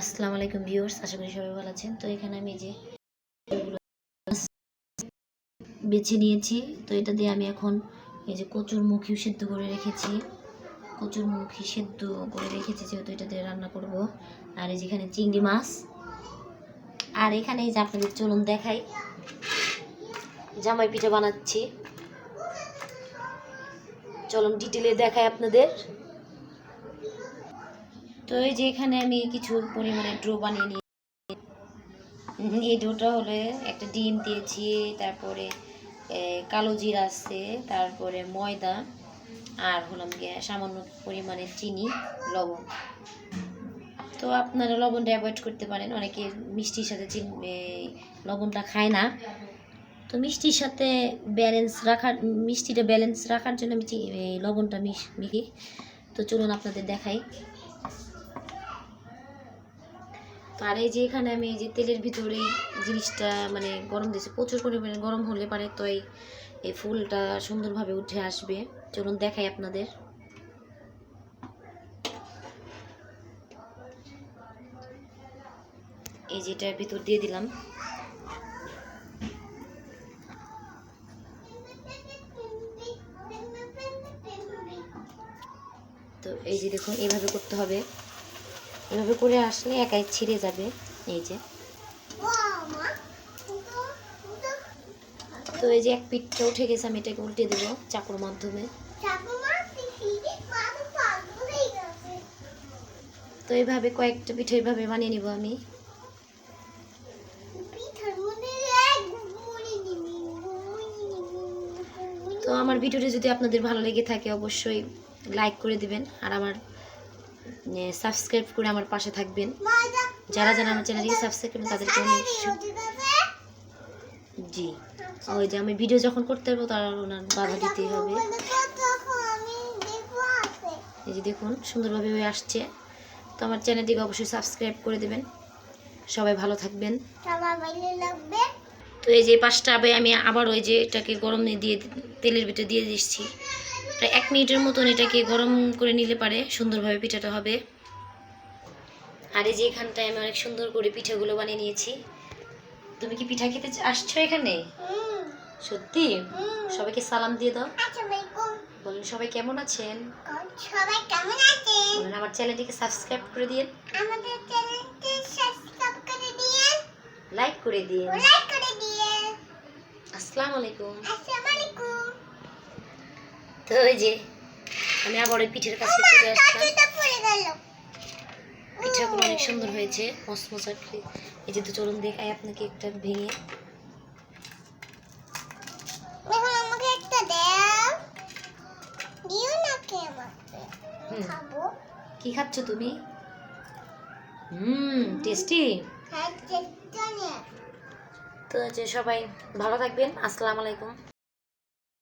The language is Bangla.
আসসালামু আলাইকুম ভিউয়ার্স, আশা করি সবাই ভালো আছেন। তো এখানে আমি যে বেছে নিয়েছি। তো এটা দিয়ে আমি এখন এই যে কচুর মুখি সেদ্ধ করে রেখেছি। কচুর মুখি সেদ্ধ করে রেখেছি, যেহেতু এটা দিয়ে রান্না করব। আর এই যেখানে চিংড়ি মাছ। আর এখানে এই যে আপনাদের চলুন দেখাই। জামাই পিঠা বানাচ্ছি। চলুন ডিটেলে দেখাই আপনাদের। তো এই যে এখানে আমি কিছু পরিমাণে ড্রো বানিয়ে নিই এই ডোটা হলে একটা ডিম দিয়েছি, তারপরে কালো জিরা আছে, তারপরে ময়দা, আর হলাম গিয়ে সামান্য পরিমাণে চিনি, লবণ। তো আপনারা লবণটা অ্যাভয়েড করতে পারেন, অনেকে মিষ্টির সাথে চিনি লবণটা খায় না। তো মিষ্টির সাথে ব্যালেন্স রাখার মিষ্টিটা ব্যালেন্স রাখার জন্য আমি লবণটা মিশ মিখি তো চলুন আপনাদের দেখাই তো আর এই যে এখানে আমি এই যে তেলের ভিতরে জিনিসটা মানে গরম দিয়েছি, প্রচুর পরিমাণে গরম হলে পারে তো এই এই ফুলটা সুন্দরভাবে উঠে আসবে। চলুন দেখাই আপনাদের। এই যেটার ভিতর দিয়ে দিলাম। তো এই যে দেখুন, এইভাবে করতে হবে। এভাবে করে আসলে একাই ছিঁড়ে যাবে, এই যে। তো এই যে এক পিঠটা উঠে গেছে, আমি এটাকে উল্টে দেবো চাকুর মাধ্যমে। তো এইভাবে কয়েকটা পিঠে এইভাবে বানিয়ে নিব আমি। তো আমার ভিডিওটি যদি আপনাদের ভালো লেগে থাকে, অবশ্যই লাইক করে দিবেন, আর আমার সাবস্ক্রাইব করে আমার পাশে থাকবেন। যারা যারা আমার চ্যানেলটিকে সাবস্ক্রাইব করবেন তাদেরকে অনেক জি। ওই যে আমি ভিডিও যখন করতে পারব তারা ওনার বাধা দিতেই হবে। এই যে দেখুন, সুন্দরভাবে হয়ে আসছে। তো আমার চ্যানেলটিকে অবশ্যই সাবস্ক্রাইব করে দেবেন। সবাই ভালো থাকবেন। তো এই যে পাঁচটা আমি আবার ওই যে এটাকে গরম দিয়ে তেলের ভিতরে দিয়ে দিচ্ছি। প্রায় এক মিনিটের মতন এটাকে গরম করে নিলে পারে সুন্দরভাবে পিঠাটা হবে। আর এই যে এখানটায় আমি অনেক সুন্দর করে পিঠাগুলো বানিয়ে নিয়েছি। তুমি কি পিঠা খেতে আসছো এখানে? সত্যি? সবাইকে সালাম দিয়ে দাও। বলুন সবাই কেমন আছেন? সবাই কেমন আছেন? বলুন আমার চ্যানেলটিকে সাবস্ক্রাইব করে দিন। আমাদের চ্যানেলটি সাবস্ক্রাইব করে লাইক করে দিন। লাইক করে আসসালামু আলাইকুম। আসসালামু আলাইকুম। তো ওই যে আমি আবার ওই পিঠের কাছে চলে আসলাম। পিঠাগুলো অনেক সুন্দর হয়েছে মসমসা এই যে তো চলুন দেখাই আপনাকে একটা ভেঙে। কে খাচ্ছ তুমি? হুম টেস্টি। হ্যাঁ তো হচ্ছে সবাই ভালো থাকবেন। আসসালামু আলাইকুম।